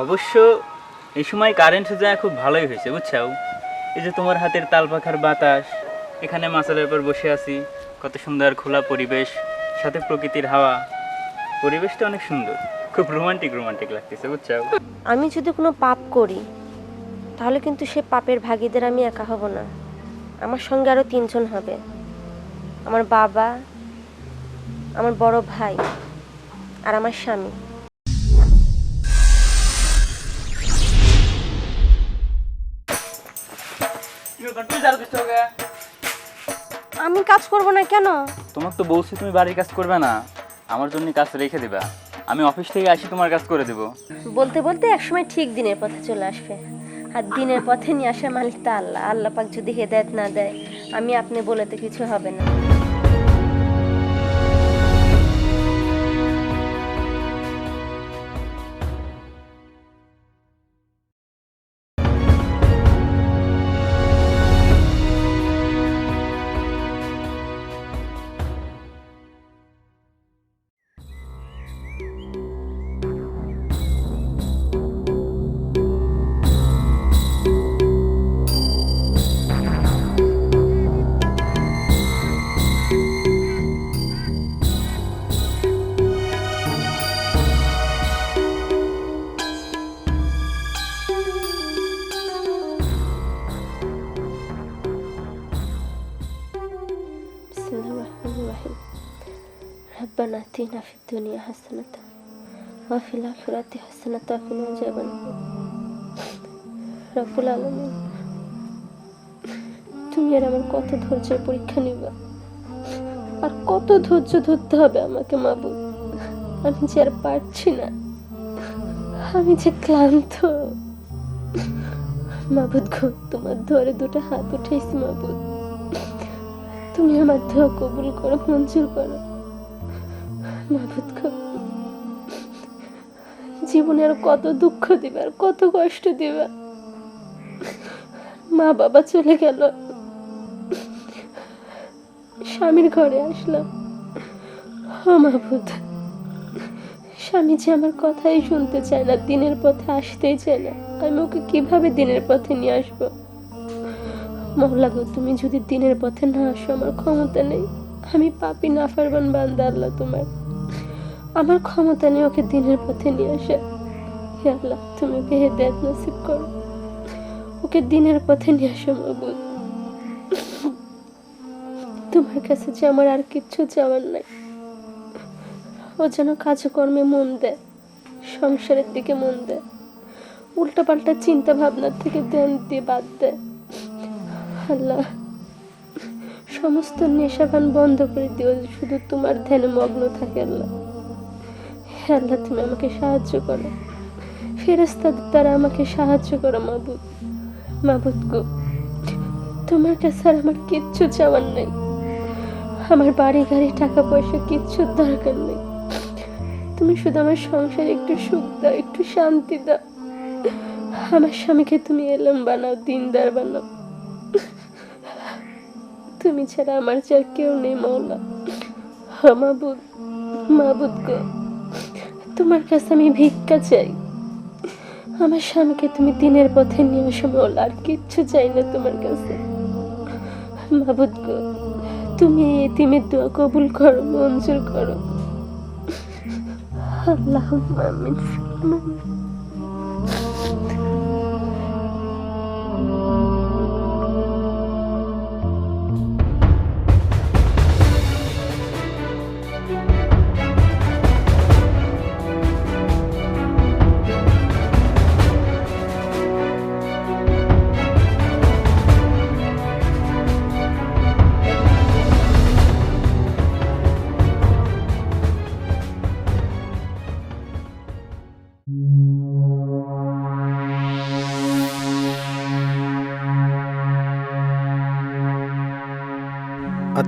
অবশ্য এই সময় কারেন্ট যায় খুব ভালোই হয়েছে বুঝছ এই যে তোমার হাতের তাল পাখার বাতাস, এখানে মাচালের উপর বসে আছি, কত সুন্দর খোলা পরিবেশ, সাথে প্রকৃতির হাওয়া। পরিবেশটা অনেক সুন্দর, খুব রোমান্টিক রোমান্টিক লাগতেছে বুঝছ আমি যদি কোনো পাপ করি, তাহলে কিন্তু সে পাপের ভাগীদের আমি একা হব না। আমার সঙ্গে আরও তিনজন হবে। আমার বাবা, আমার বড় ভাই আর আমার স্বামী। আমি কাজ করব না কেন? তোমার তো বলছি তুমি বাড়ির কাজ করবে না। আমার জন্য কাজ রেখে দিবা। আমি অফিস থেকে আসি তোমার কাজ করে দেব। বলতে বলতে একসময় ঠিক দিনের পথে চলে আসবে। আর দিনের পথে নিয়ে আসা মালিক তা আল্লাহ। আল্লাহ পাক যদি হেদায়ত না দেয় আমি আপনি বলে তো কিছু হবে না। ربنا اتنا في الدنيا حسنة وفي الآخرة حسنة وقنا عذاب النار রব্বুল আলমিন তুমি আর আমার কত ধৈর্যের পরীক্ষা নিবা আর কত ধৈর্য ধরতে হবে আমাকে মাবুদ আমি যে আর পারছি না আমি যে ক্লান্ত মাবুদ গো তোমার ধরে দুটো হাত উঠেছি মাবুদ তুমি আমার দোয়া কবুল করো মঞ্জুর করো মাহবুদ গো, কত দুঃখ দিবে আর কত কষ্ট দিবে। মা বাবা চলে গেল। স্বামীর ঘরে আসলাম। ও মাহবুদ স্বামী আমার কথাই শুনতে চায় না দিনের পথে আসতেই চায় না। আমি ওকে কীভাবে দিনের পথে নিয়ে আসব? মহলা তুমি যদি দিনের পথে না আসো আমার ক্ষমতা নেই। আমি পাপি না ফারবান বান্দা আল্লাহ তোমার। আমার ক্ষমতা নেই ওকে দিনের পথে নিয়ে আসে। হে আল্লাহ, তুমি ওকে হেদায়ত নসিব করো। ওকে দিনের পথে নিয়ে আসো মাবুদ তোমার কাছে যে আমার আর কিচ্ছু চাওয়ার নাই। ও যেন কাজকর্মে মন দেয়, সংসারের দিকে মন দেয়। উল্টাপাল্টা চিন্তা ভাবনার থেকে ধ্যান দিয়ে বাদ দেয়। আল্লাহ, সমস্ত নেশাবান বন্ধ করে দিও, শুধু তোমার ধ্যানে মগ্ন থাকে আল্লাহ। হে আল্লাহ তুমি আমাকে সাহায্য করো। ফেরেস্তাদের দ্বারা আমাকে সাহায্য করো, মাবুদ। মাবুদ গো, তোমার কাছে আর আমার কিচ্ছু চাওয়ার নেই। আমার বাড়ি, গাড়ি, টাকা পয়সা কিচ্ছুর দরকার নেই। তুমি শুধু আমার সংসারে একটু সুখ দাও, একটু শান্তি দাও। আমার স্বামীকে তুমি এলম বানাও, দিনদার বানাও। তুমি ছাড়া আমার চার কেউ নেই মৌলা হ্যাঁ মাবুদ। মাবুদ গো। তোমার কাছে আমি ভিক্ষা চাই। আমার স্বামীকে তুমি দিনের পথে নিয়ে আসো বল, আর কিচ্ছু চাই না তোমার কাছে। মাবুদ গো, তুমি এতিমের দোয়া কবুল করো, মঞ্জুর করো। আল্লাহ আমিন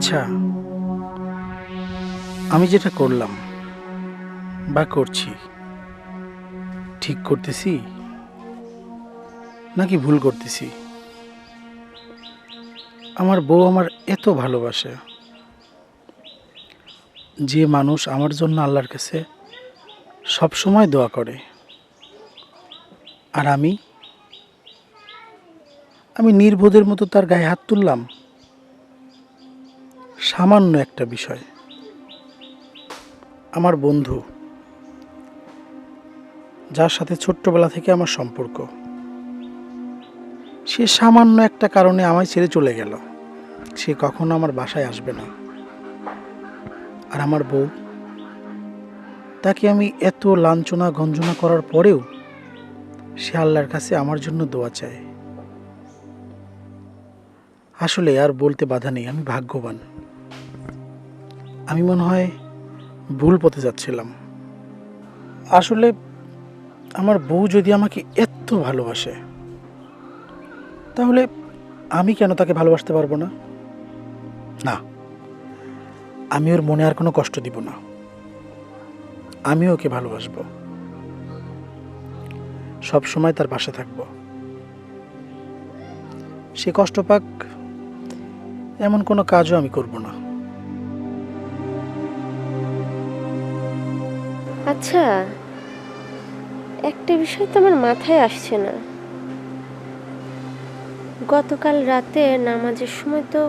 আচ্ছা আমি যেটা করলাম বা করছি, ঠিক করতেছি নাকি ভুল করতেছি? আমার বউ আমার এত ভালোবাসে যে মানুষ আমার জন্য আল্লাহর কাছে সব সময় দোয়া করে। আর আমি আমি নির্বোধের মতো তার গায়ে হাত তুললাম সামান্য একটা বিষয়। আমার বন্ধু, যার সাথে ছোট্টবেলা থেকে আমার সম্পর্ক, সে সামান্য একটা কারণে আমায় ছেড়ে চলে গেল। সে কখনো আমার বাসায় আসবে না। আর আমার বউ, তাকে আমি এত লাঞ্ছনা গঞ্জনা করার পরেও সে আল্লাহর কাছে আমার জন্য দোয়া চায়। আসলে আর বলতে বাধা নেই, আমি ভাগ্যবান। আমি মনে হয় ভুল পথে যাচ্ছিলাম। আসলে আমার বউ যদি আমাকে এত ভালোবাসে, তাহলে আমি কেন তাকে ভালোবাসতে পারব না? না, আমি ওর মনে আর কোনো কষ্ট দিব না। আমিও ওকে ভালোবাসবো। সব সময় তার পাশে থাকব। সে কষ্ট পাক, এমন কোনো কাজও আমি করব না। আচ্ছা একটা বিষয় তো আমার মাথায় আসছে না। গতকাল রাতে নামাজের সময় তো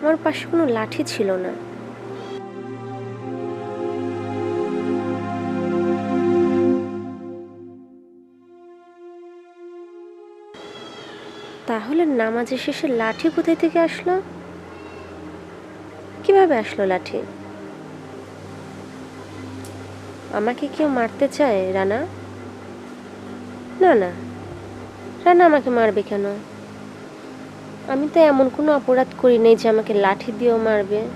আমার পাশে কোনো লাঠি ছিল না। তাহলে নামাজের শেষে লাঠি কোথায় থেকে আসলো? কীভাবে আসলো লাঠি? আমাকে কেউ মারতে চায়, রানা? না না। রানা আমাকে মারবে কেন? আমি তো এমন কোনো অপরাধ করি নাই যে আমাকে লাঠি দিয়েও মারবে।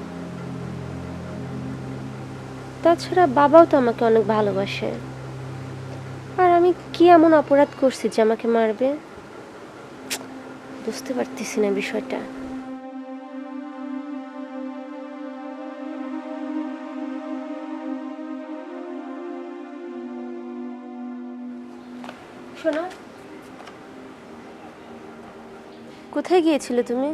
তাছাড়া বাবাও তো আমাকে অনেক ভালোবাসে। আর আমি কি এমন অপরাধ করছি যে আমাকে মারবে? বুঝতে পারতেছি না বিষয়টা। শোনো। কোথায় গিয়েছিলে তুমি?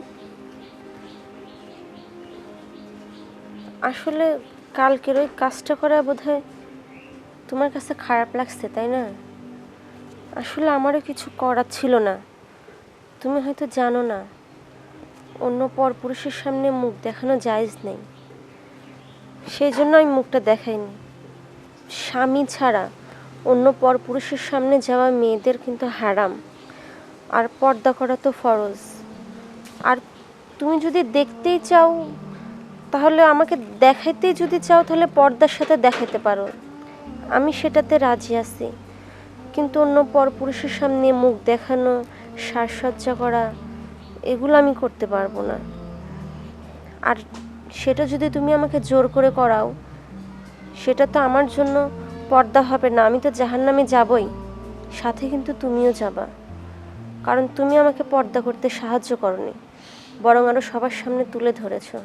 আসলে কালকের ওই কাজটা করা বোধহয় তোমার কাছে খারাপ লাগছে, তাই না? আসলে আমারও কিছু করার ছিল না। তুমি হয়তো জানো না, অন্য পরপুরুষের সামনে মুখ দেখানো জায়েজ নেই। সেই জন্য আমি মুখটা দেখাইনি। স্বামী ছাড়া অন্য পরপুরুষের সামনে যাওয়া মেয়েদের কিন্তু হারাম। আর পর্দা করা তো ফরজ। আর তুমি যদি দেখতেই চাও, তাহলে আমাকে দেখাইতেই যদি চাও, তাহলে পর্দার সাথে দেখাইতে পারো। আমি সেটাতে রাজি আছি। কিন্তু অন্য পরপুরুষের সামনে মুখ দেখানো, সাজসজ্জা করা, এগুলো আমি করতে পারব না। আর সেটা যদি তুমি আমাকে জোর করে করাও, সেটা তো আমার জন্য পর্দা হবে না, আমি তো জাহান্নামে যাবই। সাথে কিন্তু তুমিও যাবা। কারণ তুমি আমাকে পর্দা করতে সাহায্য করনি, বরং আরও সবার সামনে তুলে ধরেছ।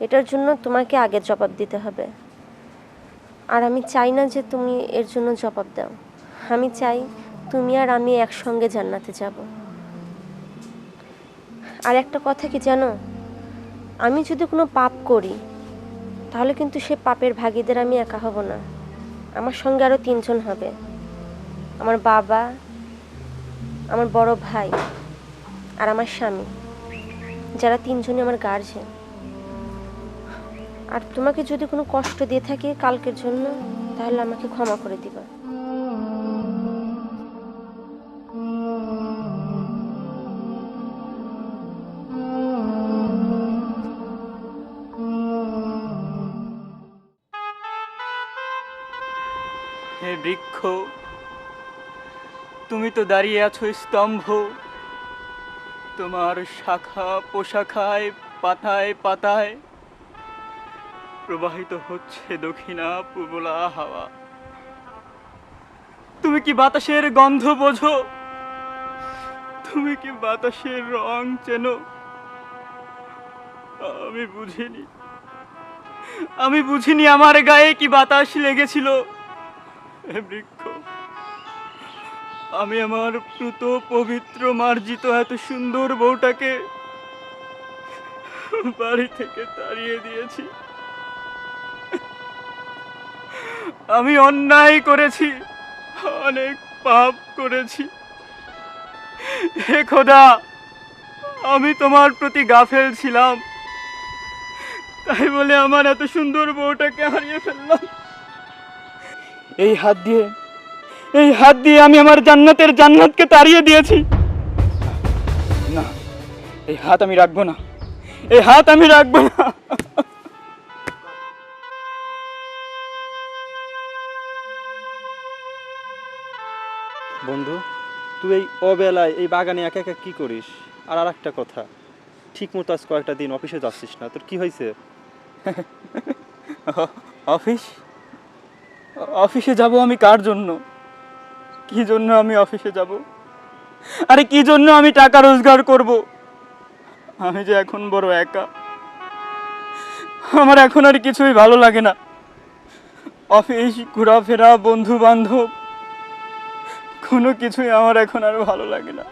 এটার জন্য তোমাকে আগে জবাব দিতে হবে। আর আমি চাই না যে তুমি এর জন্য জবাব দাও। আমি চাই তুমি আর আমি একসঙ্গে জান্নাতে যাব। আর একটা কথা কি জানো? আমি যদি কোনো পাপ করি, তাহলে কিন্তু সে পাপের ভাগিদের আমি একা হব না। আমার সঙ্গে আরও তিনজন হবে। আমার বাবা, আমার বড় ভাই আর আমার স্বামী, যারা তিনজনই আমার গার্জেন আর তোমাকে যদি কোনো কষ্ট দিয়ে থাকে কালকের জন্য, তাহলে আমাকে ক্ষমা করে দিবা। তুমি তো দাঁড়িয়ে আছো স্তম্ভ। তোমার শাখা পোশাখায়, পাতায় পাতায় প্রবাহিত হচ্ছে দক্ষিণা পূবলা হাওয়া। তুমি কি বাতাসের গন্ধ বোঝো? তুমি কি বাতাসের রং চেনো? আমি বুঝিনি। আমি বুঝিনি আমার গায়ে কি বাতাস লেগেছিল। বৃক্ষ। আমি আমার প্লুত পবিত্র, মার্জিত এত সুন্দর বউটাকে বাড়ি থেকে তাড়িয়ে দিয়েছি। আমি অন্যায় করেছি, অনেক পাপ করেছি। হে খোদা, আমি তোমার প্রতি গাফেল ছিলাম। তাই বলে আমার এত সুন্দর বউটাকে হারিয়ে ফেললাম। এই হাত দিয়ে এই হাত দিয়ে আমি আমার জান্নাতের জান্নাতকে তাড়িয়ে দিয়েছি। না এই হাত আমি রাখব না। এই হাত আমি রাখব না। বন্ধু তুই এই অবেলায় এই বাগানে একা একা কি করিস? আর আর একটা কথা ঠিক মতো আজ কয়েকটা দিন অফিসে যাচ্ছিস না তোর কি হয়েছে? অফিস? অফিসে যাব আমি কার জন্য? কি জন্য আমি অফিসে যাব? আরে কি জন্য আমি টাকা রোজগার করব? আমি যে এখন বড় একা। আমার এখন আর কিছুই ভালো লাগে না। অফিস, ঘোরাফেরা বন্ধু বান্ধব কোনো কিছুই আমার এখন আর ভালো লাগে না।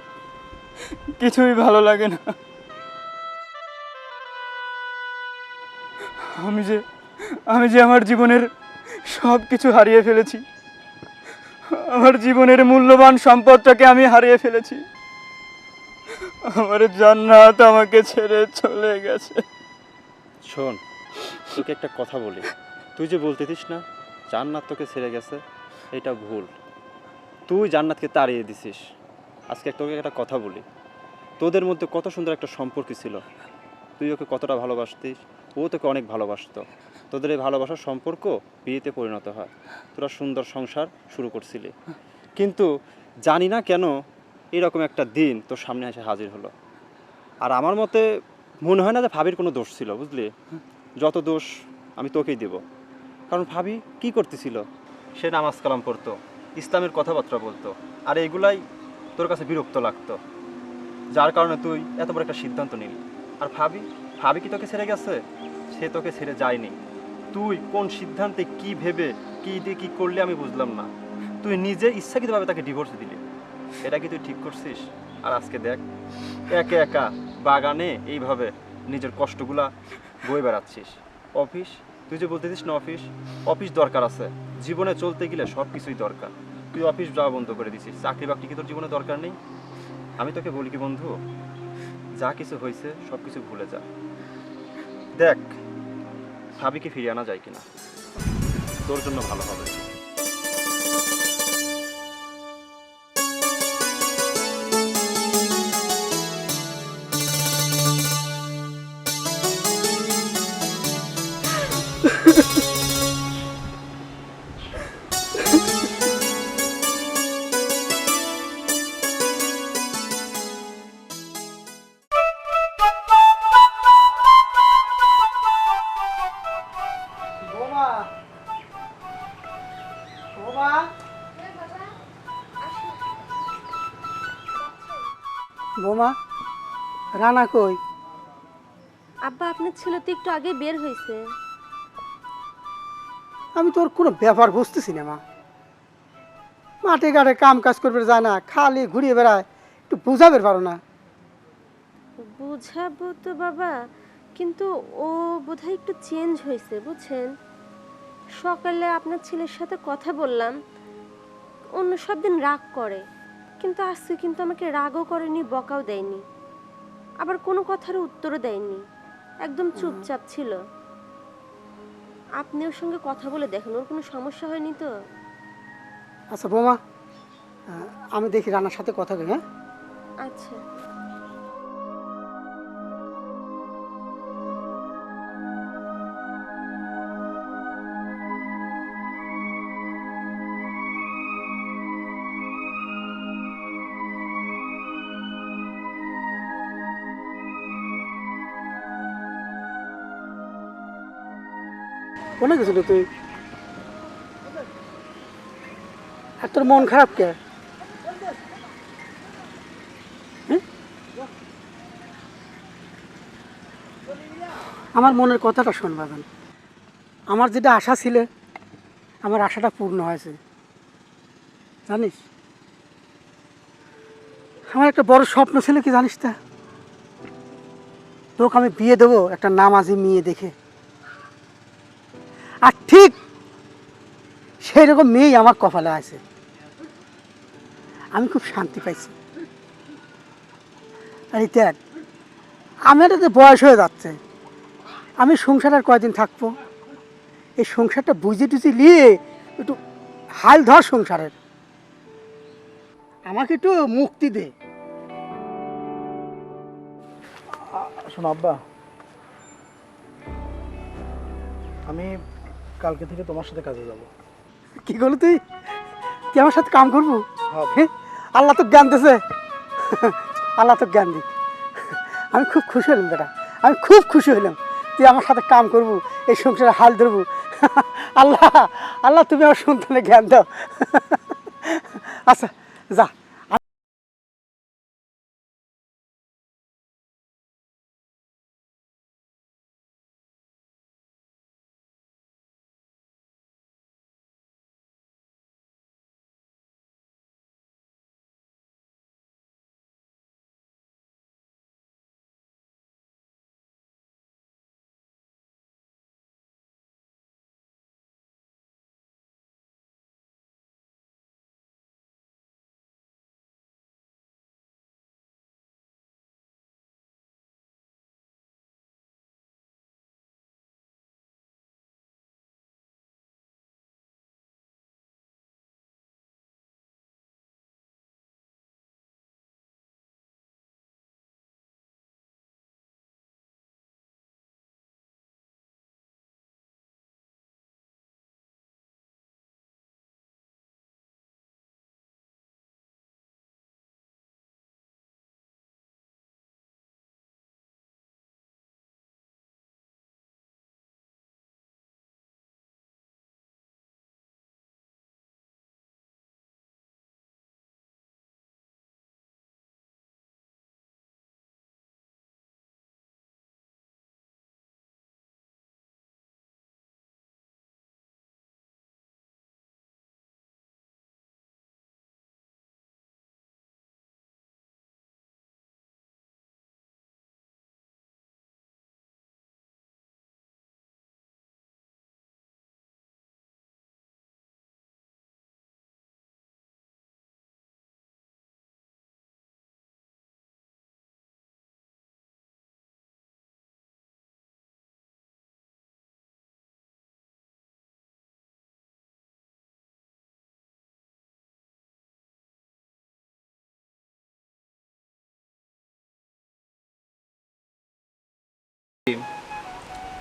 কিছুই ভালো লাগে না। আমি যে আমি যে আমার জীবনের সব কিছু হারিয়ে ফেলেছি। আমার জীবনের মূল্যবান সম্পদটাকে আমি হারিয়ে ফেলেছি। আমার জান্নাত আমাকে ছেড়ে চলে গেছে। শোন, তোকে একটা কথা বলি। তুই যে বলতেছিস না, জান্নাত তোকে ছেড়ে গেছে, এটা ভুল। তুই জান্নাতকে তাড়িয়ে দিছিস। আজকে তোকে একটা কথা বলি। তোদের মধ্যে কত সুন্দর একটা সম্পর্ক ছিল। তুই ওকে কতটা ভালোবাসতিস, ও তোকে অনেক ভালোবাসতো। তোদের এই ভালোবাসার সম্পর্ক বিয়েতে পরিণত হয়। তোরা সুন্দর সংসার শুরু করছিলি। কিন্তু জানি না কেন এরকম একটা দিন তোর সামনে এসে হাজির হলো। আর আমার মতে মনে হয় না যে ভাবির কোনো দোষ ছিল, বুঝলি? যত দোষ আমি তোকেই দেব। কারণ ভাবি কি করতেছিল? সে নামাজ কালাম পড়তো, ইসলামের কথাবার্তা বলতো, আর এগুলাই তোর কাছে বিরক্ত লাগতো। যার কারণে তুই এত বড় একটা সিদ্ধান্ত নিলি। আর ভাবি ভাবি কি তোকে ছেড়ে গেছে? সে তোকে ছেড়ে যায়নি। তুই কোন সিদ্ধান্তে কি ভেবে, কি দিয়ে কি করলে আমি বুঝলাম না। তুই নিজে ইচ্ছাকৃতভাবে তাকে ডিভোর্স দিলি। এটা কি তুই ঠিক করছিস? আর আজকে দেখ, একে একা বাগানে এইভাবে নিজের কষ্টগুলা বয়ে বেড়াচ্ছিস। অফিস? তুই যে বলতেছিস না অফিস? অফিস দরকার আছে। জীবনে চলতে গেলে সব কিছুই দরকার। তুই অফিস যাওয়া বন্ধ করে দিছিস। চাকরি বাকরি কি তোর জীবনে দরকার নেই? আমি তোকে বলি কি বন্ধু, যা কিছু হয়েছে সব কিছু ভুলে যা। দেখ ভাবিকে ফিরিয়ে আনা যায় কিনা? তোর জন্য ভালো হবে। রানা কই? আব্বা আপনার ছেলে তো একটু আগে বের হয়েছে। আমি তোর কোনো ব্যাপার বুঝতেছি না মা। মাঠে ঘাটে কাম কাজ করবে যায় না খালি ঘুরিয়ে বেড়ায় একটু বুঝাবে পারো না। বুঝাবো তো বাবা কিন্তু ও বোধহয় একটু চেঞ্জ হয়েছে বুঝছেন? সকালে আপনার ছেলের সাথে কথা বললাম অন্য সব দিন রাগ করে কিন্তু আজকে কিন্তু আমাকে রাগও করেনি বকাও দেয়নি। আবার কোনো কথার উত্তরও দেয়নি। একদম চুপচাপ ছিল। আপনি ওর সঙ্গে কথা বলে দেখেন ওর কোনো সমস্যা হয়নি তো? আচ্ছা বৌমা আমি দেখি রানার সাথে কথা বলি হ্যাঁ? আচ্ছা। কোনে গেছিল তুই? আর তোর মন খারাপ কে? আমার মনের কথাটা শোন বাগান। আমার যেটা আশা ছিল, আমার আশাটা পূর্ণ হয়েছে। জানিস? আমার একটা বড় স্বপ্ন ছিল কি জানিস তা? তোকে আমি বিয়ে দেবো, একটা নামাজি মেয়ে দেখে। আর ঠিক সেই রকম মেয়েই আমার কপালে আছে। আমি খুব শান্তি পাইছি। এই দেখ আমার তো বয়স হয়ে যাচ্ছে, আমি সংসার আর কয়দিন থাকব? এই সংসারটা বুঝে টুঝে নিয়ে একটু হাল ধর সংসারের। আমাকে একটু মুক্তি দে। শোনো আব্বা, আমি কালকে থেকে তোমার সাথে কাজে যাব। কি করলি তুই? তুই আমার সাথে কাম করব? আল্লাহ তো জ্ঞান দিছে। আল্লাহ তো জ্ঞান দিক। আমি খুব খুশি হলাম বেটা। আমি খুব খুশি হলাম। তুই আমার সাথে কাম করব এই সংসারে হাল ধরবো। আল্লাহ আল্লাহ তুমি আমার সন্তানে জ্ঞান দাও। আচ্ছা যা।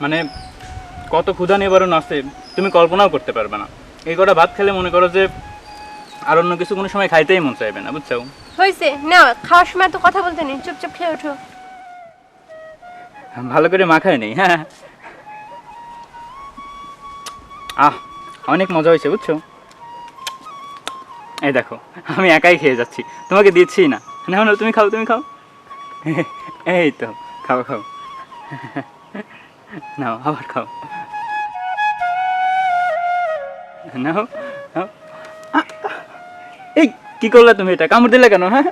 মানে কত ক্ষুধা নিবারণ আছে তুমি কল্পনাও করতে পারবে না। এই কটা ভাত খেলে মনে করো যে আর অন্য কিছু কোনো সময় খাইতেই মন চাইবে না বুঝছ? হয়েছে না খাওয়ার সময় তো কথা বলতে নেই চুপচাপ খেয়ে ওঠো। ভালো করে মাখায় নেই হ্যাঁ। আহ অনেক মজা হয়েছে বুঝছ? এই দেখো আমি একাই খেয়ে যাচ্ছি তোমাকে দিচ্ছি না। না না তুমি খাও তুমি খাও। এই তো খাও খাও। নাও আবার খাও। নাও। এই কি করলে তুমি এটা? কামড় দিলে কেন হ্যাঁ?